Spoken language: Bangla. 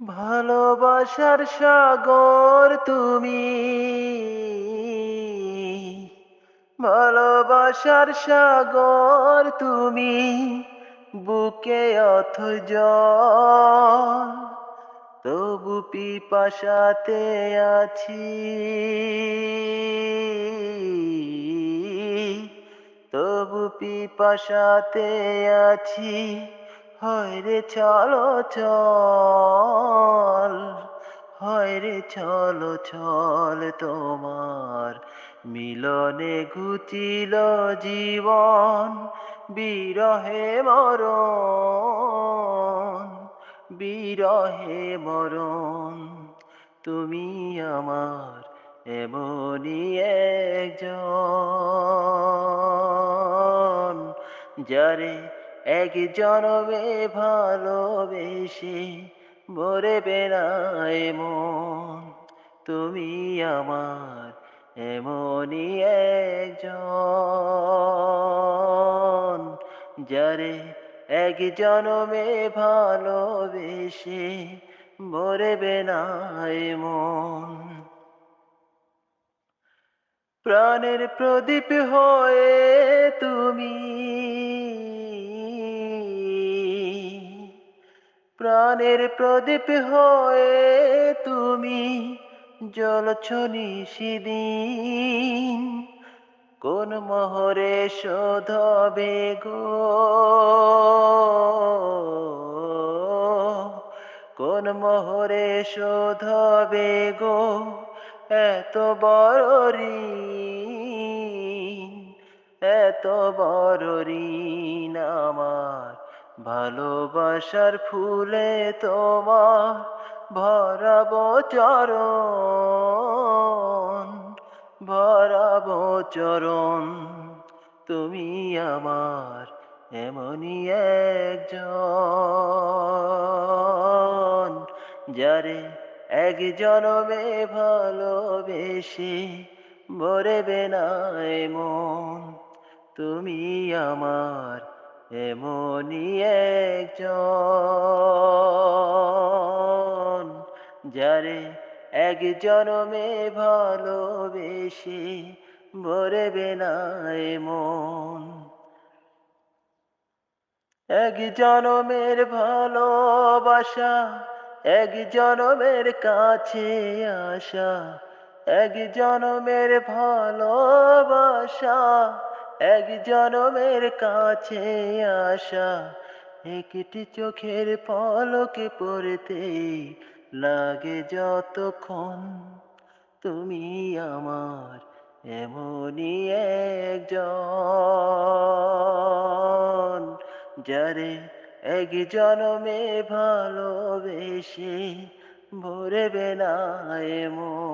ভালোবাসার সাগর তুমি। ভালোবাসার সাগর তুমি। বুকে অথ জল, তবু পিপাসাতে আছি। তবু পিপাসাতে আছি। হয় রে চলো চল হয় রে চলো চল তোমার মিলনে ঘুচিল জীবন, বিরহে মরণ বিরহে মরণ। তুমি আমার এমনই একজন, যারে এক জনমে ভালোবেসে ভরে বেড়ায় মন তুমি আমার এমনই একজন, যারে এক জনমে ভালোবেসে ভরে বেড়ায় মন প্রাণের প্রদীপ হয়ে তুমি প্রাণের প্রদীপ হয়ে তুমি জলছনি সেদিন। কোন মহরে শোধবে গো? কোন মহরে শোধবে গো? এত বড় এত বড় ভালোবাসার ফুলে তোমার ভরাবো চরণ ভরাবো চরণ। তুমি আমার এমনই একজন, যারে এক জনমে ভালোবেসে ভরে বেনায় মন। তুমি আমার এমনই একজন, যারে এক জনমে ভালোবেসে ভরে না এমন। এক জনমের ভালোবাসা, এক জনমের কাছে আসা, এক জনমের ভালোবাসা এক জনমের কাছে আসা, একটি চোখের পলকে পড়তে লাগে যতক্ষণ। তুমি আমার এমনই একজন, যারে এক জনমে ভালোবেসে ভরে না মন